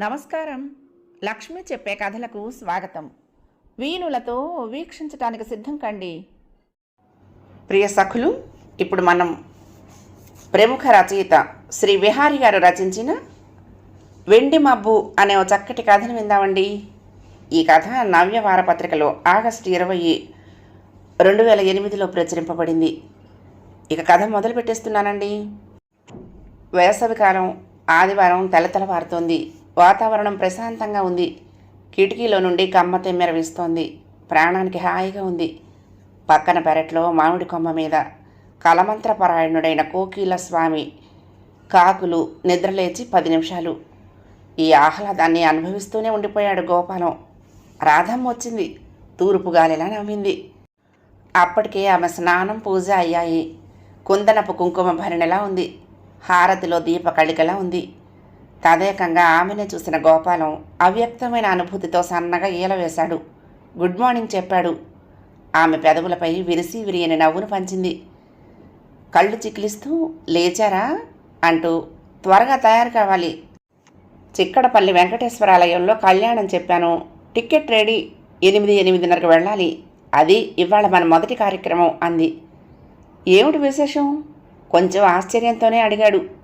నమస్కారం. లక్ష్మి చెప్పే కథలకు స్వాగతం. వీణులతో వీక్షించటానికి సిద్ధం కండి. ప్రియ సఖులు ఇప్పుడు మనం ప్రముఖ రచయిత శ్రీ విహారి గారు రచించిన వెండి మబ్బు అనే ఒక చక్కటి కథను విందామండి. ఈ కథ నవ్య వారపత్రికలో ఆగస్టు ఇరవై రెండు వేల ఎనిమిదిలో ప్రచురింపబడింది. ఇక కథ మొదలు పెట్టేస్తున్నానండి వేసవికాలం ఆదివారం తెల్లతెలవారుతోంది వాతావరణం ప్రశాంతంగా ఉంది. కిటికీలో నుండి కమ్మ తెమ్మెర ప్రాణానికి హాయిగా ఉంది. పక్కన పెరట్లో మామిడి కొమ్మ మీద కలమంత్రపరాయణుడైన కోకీల స్వామి కాకులు నిద్రలేచి పది నిమిషాలు. ఈ ఆహ్లాదాన్ని అనుభవిస్తూనే ఉండిపోయాడు గోపాలం. రాధమ్మ వచ్చింది. తూర్పు గాలిలా నవ్వింది. అప్పటికే ఆమె స్నానం పూజ అయ్యాయి. కుందనపు కుంకుమ భరిణెలా ఉంది. హారతిలో దీపకళికలా ఉంది. తదేకంగా ఆమెనే చూసిన గోపాలం అవ్యక్తమైన అనుభూతితో సన్నగా ఈల వేశాడు. గుడ్ మార్నింగ్ చెప్పాడు. ఆమె పెదవులపై విరిసి విరియని నవ్వును పంచింది. కళ్ళు చిక్లిస్తూ లేచారా? అంటూ త్వరగా తయారు కావాలి. చిక్కడపల్లి వెంకటేశ్వరాలయంలో కళ్యాణం చెప్పాను. Ticket ready. ఎనిమిది ఎనిమిదిన్నరకు వెళ్ళాలి. అది ఇవాళ మన మొదటి కార్యక్రమం అంది. ఏమిటి విశేషం? కొంచెం ఆశ్చర్యంతోనే అడిగాడు.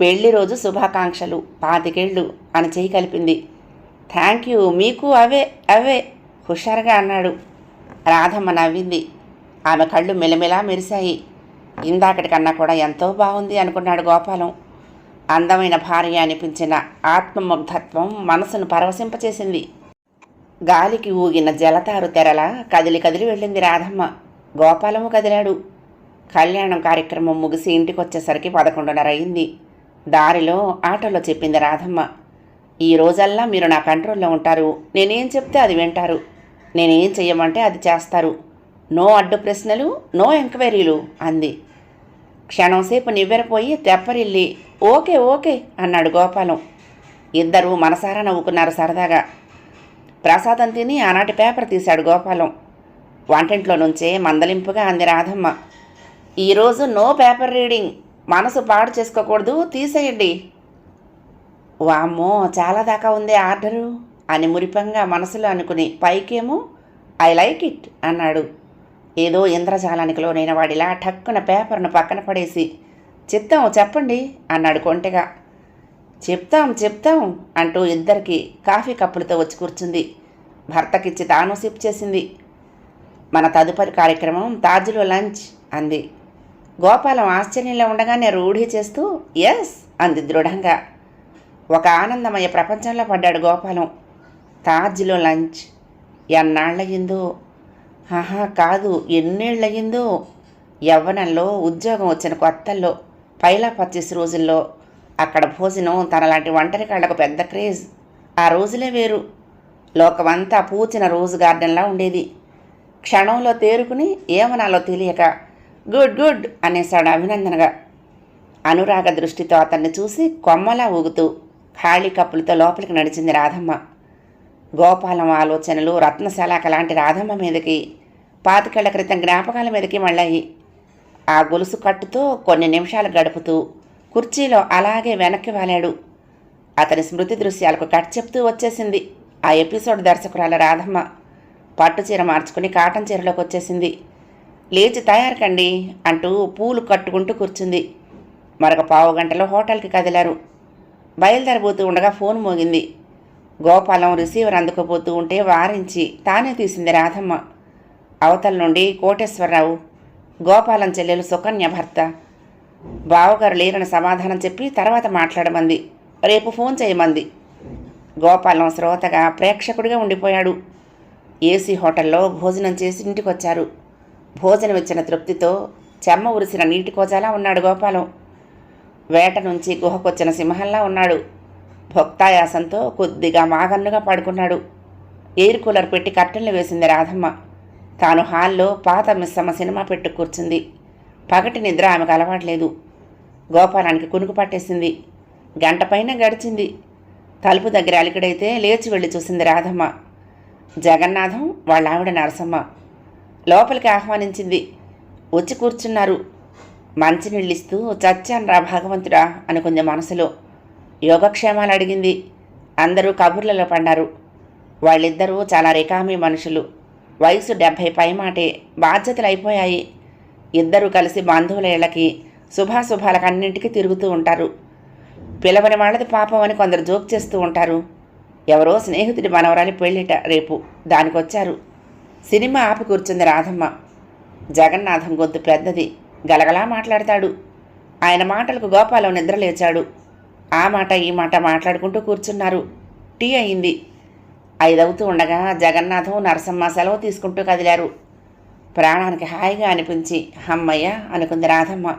పెళ్ళి రోజు శుభాకాంక్షలు. పాతికేళ్ళు అని చేయి కలిపింది. థ్యాంక్ యూ మీకు అవే అవే. హుషారుగా అన్నాడు. రాధమ్మ నవ్వింది. ఆమె కళ్ళు మెలమెలా మెరిశాయి. ఇందాకటికన్నా కూడా ఎంతో బాగుంది అనుకున్నాడు గోపాలం. అందమైన భార్య అనిపించిన ఆత్మముగ్ధత్వం మనసును పరవశింపచేసింది. గాలికి ఊగిన జలతారు తెరల కదిలి కదిలి వెళ్ళింది రాధమ్మ. గోపాలము కదిలాడు. కళ్యాణం కార్యక్రమం ముగిసి ఇంటికొచ్చేసరికి పదకొండున్నర అయింది. దారిలో ఆటోలో చెప్పింది రాధమ్మ ఈ రోజల్లా మీరు నా కంట్రోల్లో ఉంటారు. నేనేం చెప్తే అది వింటారు. నేనేం చెయ్యమంటే అది చేస్తారు. నో అడ్డు ప్రశ్నలు నో ఎంక్వైరీలు అంది. క్షణంసేపు నివ్వెరపోయి తెప్పరిల్లి ఓకే ఓకే అన్నాడు గోపాలం. ఇద్దరూ మనసారా నవ్వుకున్నారు సరదాగా. ప్రసాదం తిని ఆనాటి పేపర్ తీశాడు గోపాలం. వంటింట్లో నుంచే మందలింపుగా అంది రాధమ్మ. ఈరోజు నో పేపర్ రీడింగ్. మనసు పాడు చేసుకోకూడదు తీసేయండి. వామ్మో చాలా దాకా ఉంది ఆర్డరు అని మురిపంగా మనసులో అనుకుని పైకేమో ఐ లైక్ ఇట్ అన్నాడు. ఏదో ఇంద్రజాలానికిలో నేను వాడిలా ఠక్కున పేపర్ను పక్కన పడేసి చెప్తాం చెప్పండి అన్నాడు కొంటెగా. చెప్తాం చెప్తాం అంటూ ఇద్దరికి కాఫీ కప్పులతో వచ్చి కూర్చుంది. భర్తకిచ్చి తాను సిప్ చేసింది. మన తదుపరి కార్యక్రమం తాజ్లో లంచ్ అంది. గోపాలం ఆశ్చర్యంలో ఉండగానే రూఢి చేస్తూ ఎస్ అంది దృఢంగా. ఒక ఆనందమయ ప్రపంచంలో పడ్డాడు గోపాలం. తాజ్లో లంచ్. ఎన్నాళ్ళయిందో ఆహా కాదు ఎన్నేళ్ళయిందో యవ్వనంలో ఉద్యోగం వచ్చిన కొత్తల్లో పైలా పచ్చిస్ రోజుల్లో. అక్కడ భోజనం తనలాంటి ఒంటరి కాళ్ళకు పెద్ద క్రేజ్. ఆ రోజులే వేరు. లోకమంతా పూచిన రోజు గార్డెన్లా ఉండేది. క్షణంలో తేరుకుని ఏమనాలో తెలియక గుడ్ గుడ్ అనేశాడు అభినందనగా. అనురాగ దృష్టితో అతన్ని చూసి కొమ్మలా ఊగుతూ ఖాళీ కప్పులతో లోపలికి నడిచింది రాధమ్మ. గోపాలం ఆలోచనలు రత్నశాలాక లాంటి రాధమ్మ మీదకి పాతికేళ్ళ క్రితం జ్ఞాపకాల మీదకి మళ్ళాయి. ఆ గొలుసు కట్టుతో కొన్ని నిమిషాలు గడుపుతూ కుర్చీలో అలాగే వెనక్కి వాలాడు. అతని స్మృతి దృశ్యాలకు కట్ చెప్తూ వచ్చేసింది. ఆ ఎపిసోడ్ దర్శకురాల రాధమ్మ. పట్టు చీర మార్చుకుని కాటన్ చీరలోకి వచ్చేసింది లేచి తయారు కండి అంటూ పూలు కట్టుకుంటూ కూర్చుంది. మరొక పావు గంటలో హోటల్కి కదిలారు. బయలుదేరబోతూ ఉండగా ఫోన్ మోగింది. గోపాలం రిసీవర్ అందుకోబోతూ ఉంటే వారించి తానే తీసింది రాధమ్మ. అవతల నుండి కోటేశ్వరరావు గోపాలం చెల్లెలు సుకన్య భర్త. బావగారు లేరని సమాధానం చెప్పి తర్వాత మాట్లాడమంది. రేపు ఫోన్ చేయమంది. గోపాలం శ్రోతగా ప్రేక్షకుడిగా ఉండిపోయాడు. ఏసీ హోటల్లో భోజనం చేసి ఇంటికొచ్చారు. భోజనం ఇచ్చిన తృప్తితో చెమ్మ ఉరిసిన నీటి కోజాలా ఉన్నాడు గోపాలం. వేట నుంచి గుహకొచ్చిన సింహంలా ఉన్నాడు. భక్తాయాసంతో కొద్దిగా మాగన్నుగా పడుకున్నాడు. ఎయిర్ కూలర్ పెట్టి కట్టెల్ని వేసింది రాధమ్మ. తాను హాల్లో పాత మిస్సమ్మ సినిమా పెట్టు కూర్చుంది. పగటి నిద్ర ఆమెకు అలవాట్లేదు. గోపాలానికి కునుకు పట్టేసింది. గంటపైన గడిచింది. తలుపు దగ్గర అలికడైతే లేచి వెళ్ళి చూసింది రాధమ్మ. జగన్నాథం వాళ్ళ ఆవిడ నరసమ్మ. లోపలికి ఆహ్వానించింది. వచ్చి కూర్చున్నారు. మంచినీళ్ళిస్తూ చచ్చానరా భగవంతుడా అనుకుంది మనసులో యోగక్షేమాలు అడిగింది. అందరూ కబుర్లలో పడ్డారు. వాళ్ళిద్దరూ చాలా రికామీ మనుషులు. వయసు డెబ్భై పైమాటే బాధ్యతలు అయిపోయాయి. ఇద్దరూ కలిసి బంధువుల ఇళ్ళకి శుభాశుభాలకన్నింటికి తిరుగుతూ ఉంటారు. పిలవని వాళ్ళది పాపం అని కొందరు జోక్ చేస్తూ ఉంటారు. ఎవరో స్నేహితుడి మనవరాలి పెళ్ళిట రేపు దానికొచ్చారు. సినిమా ఆపి కూర్చుంది రాధమ్మ. జగన్నాథం గొంతు పెద్దది. గలగలా మాట్లాడతాడు. ఆయన మాటలకు గోపాలం నిద్ర లేచాడు. ఆ మాట ఈ మాట మాట్లాడుకుంటూ కూర్చున్నారు. టీ అయింది. ఐదవుతూ ఉండగా జగన్నాథం నరసమ్మ సెలవు తీసుకుంటూ కదిలారు. ప్రాణానికి హాయిగా అనిపించి హమ్మయ్య అనుకుంది రాధమ్మ.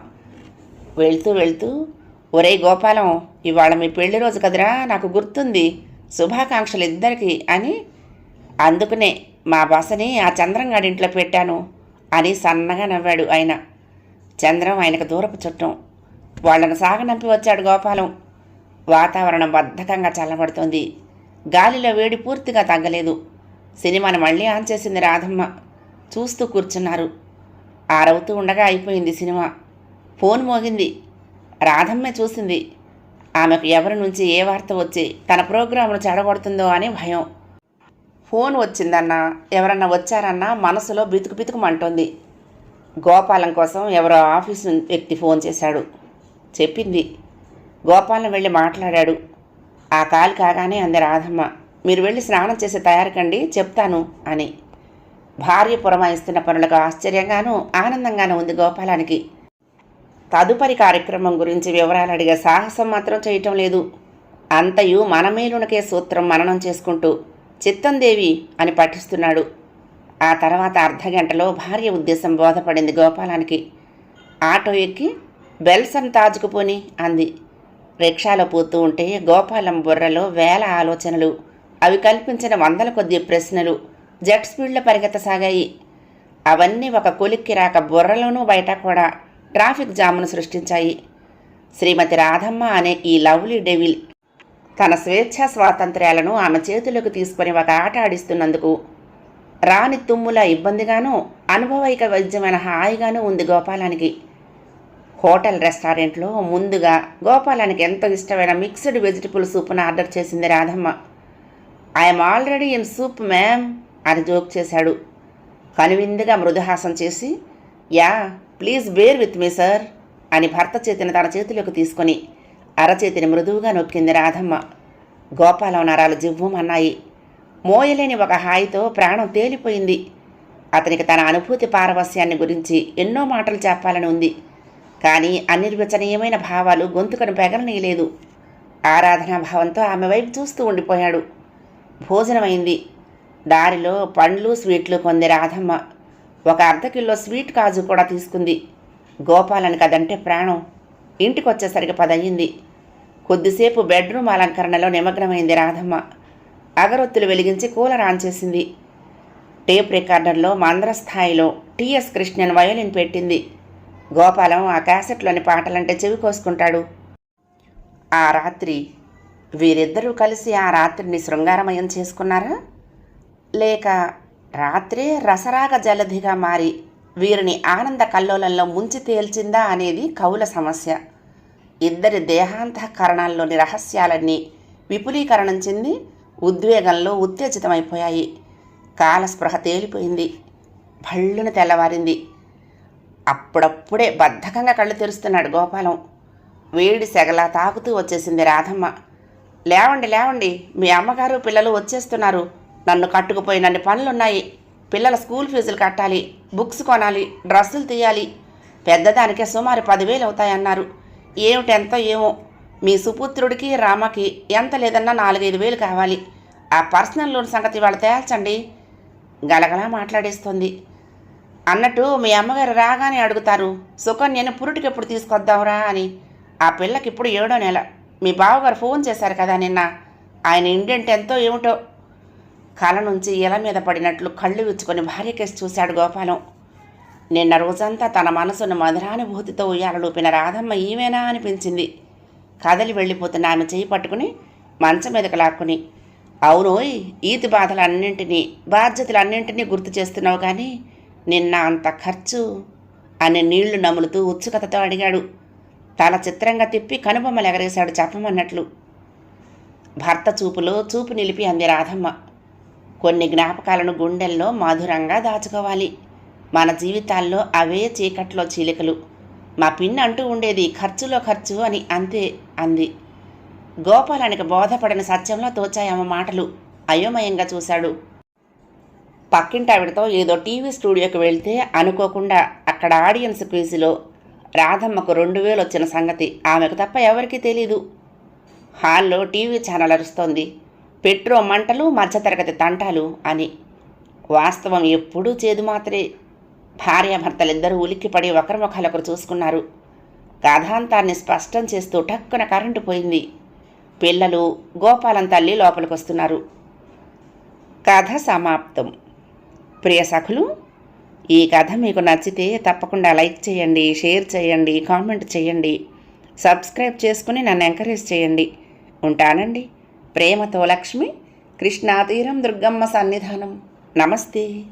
వెళ్తూ వెళ్తూ ఒరే గోపాలం ఇవాళ మీ పెళ్ళి రోజు కదరా నాకు గుర్తుంది. శుభాకాంక్షలు ఇద్దరికీ అని అందుకనే మా బసని ఆ చంద్రంగాడింట్లో పెట్టాను అని సన్నగా నవ్వాడు ఆయన. చంద్రం ఆయనకు దూరపు చుట్టం. వాళ్ళను సాగనంపి వచ్చాడు గోపాలం. వాతావరణం బద్ధకంగా చల్లబడుతోంది. గాలిలో వేడి పూర్తిగా తగ్గలేదు. సినిమాను మళ్ళీ ఆన్ చేసింది రాధమ్మ. చూస్తూ కూర్చున్నారు. ఆరవుతూ ఉండగా అయిపోయింది సినిమా. ఫోన్ మోగింది. రాధమ్మే చూసింది. ఆమెకు ఎవరి నుంచి ఏ వార్త వచ్చి తన ప్రోగ్రామును చెడగొడుతుందో అని భయం. ఫోన్ వచ్చిందన్నా ఎవరన్నా వచ్చారన్నా మనసులో బితుకు బితుకుమంటుంది గోపాలం కోసం ఎవరో ఆఫీస్ వ్యక్తి ఫోన్ చేశాడు. చెప్పింది. గోపాలం వెళ్ళి మాట్లాడాడు. ఆ కాలు కాగానే అంది రాధమ్మ మీరు వెళ్ళి స్నానం చేసి తయారుకండి చెప్తాను అని. భార్య పురమాయిస్తున్న పనులకు ఆశ్చర్యంగానూ ఆనందంగానూ ఉంది గోపాలానికి. తదుపరి కార్యక్రమం గురించి వివరాలు అడిగే సాహసం మాత్రం చేయటం లేదు. అంతయు మనమేలునకే సూత్రం మననం చేసుకుంటూ చిత్తందేవి అని పఠిస్తున్నాడు. ఆ తర్వాత అర్ధగంటలో భార్య ఉద్దేశం బోధపడింది గోపాలానికి. ఆటో ఎక్కి బెల్సన్ తాజుకు పోని అంది. రిక్షాలో పోతూ ఉంటే గోపాలం బుర్రలో వేల ఆలోచనలు. అవి కల్పించిన వందల కొద్ది ప్రశ్నలు. జెట్ స్పీడ్లో పరిగెత్తసాగాయి. అవన్నీ ఒక కొలిక్కి రాక బుర్రలోనూ బయట కూడా ట్రాఫిక్ జామును సృష్టించాయి. శ్రీమతి రాధమ్మ అనే ఈ లవ్లీ డెవిల్ తన స్వేచ్ఛా స్వాతంత్ర్యాలను ఆమె చేతులకు తీసుకొని ఒక ఆట ఆడిస్తున్నందుకు రాని తుమ్ముల ఇబ్బందిగానూ అనుభవైక వైద్యమైన హాయిగానూ ఉంది గోపాలానికి. హోటల్ రెస్టారెంట్లో ముందుగా గోపాలానికి ఎంతో ఇష్టమైన మిక్స్డ్ వెజిటబుల్ సూప్ను ఆర్డర్ చేసింది Radhamma. I'm already in soup ma'am అని జోక్ చేశాడు. కనువిందుగా మృదుహాసం చేసి yeah please bear with me sir అని భర్త చేతిని తన చేతిలోకి తీసుకొని అరచేతిని మృదువుగా నొక్కింది రాధమ్మ. గోపాలం నరాలు జివ్వుమన్నాయి. మోయలేని ఒక హాయితో ప్రాణం తేలిపోయింది. అతనికి తన అనుభూతి పారవస్యాన్ని గురించి ఎన్నో మాటలు చెప్పాలని ఉంది. కానీ అనిర్వచనీయమైన భావాలు గొంతుకను పెగలనీయలేదు. ఆరాధనా భావంతో ఆమె వైపు చూస్తూ ఉండిపోయాడు. భోజనమైంది. దారిలో పండ్లు స్వీట్లు కొంది రాధమ్మ. ఒక అర్ధ కిలో స్వీట్ కాజు కూడా తీసుకుంది. గోపాలనికి అదంటే ప్రాణం. ఇంటికి వచ్చేసరికి పదయ్యింది. కొద్దిసేపు బెడ్రూమ్ అలంకరణలో నిమగ్నమైంది రాధమ్మ. అగరొత్తులు వెలిగించి కూలర్ ఆన్ చేసింది. టేప్ రికార్డర్లో మంద్రస్థాయిలో టిఎస్ కృష్ణన్ వయోలిన్ పెట్టింది. గోపాలం ఆ క్యాసెట్లోని పాటలంటే చెవి కోసుకుంటాడు. ఆ రాత్రి వీరిద్దరూ కలిసి ఆ రాత్రిని శృంగారమయం చేసుకున్నారా? లేక రాత్రే రసరాగ జలధిగా మారి వీరిని ఆనంద కల్లోలంలో ముంచి తేల్చిందా అనేది కవుల సమస్య. ఇద్దరి దేహాంతఃకరణాల్లోని రహస్యాలన్నీ విపులీకరణం చెంది ఉద్వేగంలో ఉత్తేజితమైపోయాయి. కాలస్పృహ తేలిపోయింది. భళ్ళున తెల్లవారింది. అప్పుడప్పుడే బద్ధకంగా కళ్ళు తెరుస్తున్నాడు గోపాలం. వేడి సెగలా తాకుతూ వచ్చేసింది రాధమ్మ. లేవండి లేవండి మీ అమ్మగారు పిల్లలు వచ్చేస్తున్నారు. నన్ను కట్టుకుపోయి నన్ను పనులున్నాయి. పిల్లల స్కూల్ ఫీజులు కట్టాలి బుక్స్ కొనాలి డ్రెస్సులు తీయాలి. పెద్దదానికే సుమారు పదివేలు అవుతాయన్నారు ఏమిటెంత ఏమో? మీ సుపుత్రుడికి రామకి ఎంత లేదన్నా నాలుగైదు వేలు కావాలి. ఆ పర్సనల్ లోన్ సంగతి వాళ్ళు తేల్చండి. గలగలా మాట్లాడేస్తుంది. అన్నట్టు మీ అమ్మగారు రాగానే అడుగుతారు సుకన్యను పురుటికి ఎప్పుడు తీసుకొద్దాంరా? అని. ఆ పిల్లకి ఇప్పుడు ఏడో నెల. మీ బావగారు ఫోన్ చేశారు కదా నిన్న. ఆయన ఇండెంట్ ఎంతో ఏమిటో? కళ నుంచి ఇల మీద పడినట్లు కళ్ళు విచ్చుకొని భార్య కేసు చూశాడు గోపాలం. నిన్న రోజంతా తన మనసును మధురానుభూతితో ఉయ్యాలలోపిన రాధమ్మ ఈమెనా అనిపించింది. కదలి వెళ్ళిపోతున్న ఆమె చేయి పట్టుకుని మంచం మీదకు లాక్కుని అవునోయ్ ఈతి బాధలన్నింటినీ బాధ్యతలన్నింటినీ గుర్తు చేస్తున్నావు కానీ నిన్న అంత ఖర్చు అని నీళ్ళు నములుతూ ఉత్సుకతతో అడిగాడు. తల చిత్రంగా తిప్పి కనుబొమ్మలు ఎగరేశాడు చెప్పమన్నట్లు భర్త చూపులో చూపు నిలిపి అంది రాధమ్మ. కొన్ని జ్ఞాపకాలను గుండెల్లో మధురంగా దాచుకోవాలి. మన జీవితాల్లో అవే చీకట్లో చీలికలు. మా పిన్ అంటూ ఉండేది ఖర్చులో ఖర్చు అని అంతే అంది. గోపాలానికి బోధపడిన సత్యంలో తోచాయమ్మ మాటలు అయోమయంగా చూశాడు. పక్కింటావిడతో ఏదో టీవీ స్టూడియోకి వెళ్తే అనుకోకుండా అక్కడ ఆడియన్స్ క్విజ్లో రాధమ్మకు రెండు వేలు వచ్చిన సంగతి ఆమెకు తప్ప ఎవరికీ తెలీదు. హాల్లో టీవీ ఛానల్ అరుస్తోంది. పెట్రో మంటలు మధ్యతరగతి తంటాలు అని. వాస్తవం ఎప్పుడూ చేదు మాత్రే. భార్యాభర్తలిద్దరూ ఉలిక్కిపడి ఒకరి చూసుకున్నారు. కథాంతాన్ని స్పష్టం చేస్తూ టక్కున కరెంటు పోయింది. పిల్లలు గోపాలం తల్లి లోపలికొస్తున్నారు. కథ సమాప్తం. ప్రియ సఖులు ఈ కథ మీకు నచ్చితే తప్పకుండా లైక్ చేయండి షేర్ చేయండి కామెంట్ చేయండి. సబ్స్క్రైబ్ చేసుకుని నన్ను ఎంకరేజ్ చేయండి. ఉంటానండి. ప్రేమతో లక్ష్మి కృష్ణాతీరం దుర్గమ్మ సన్నిధానం. నమస్తే.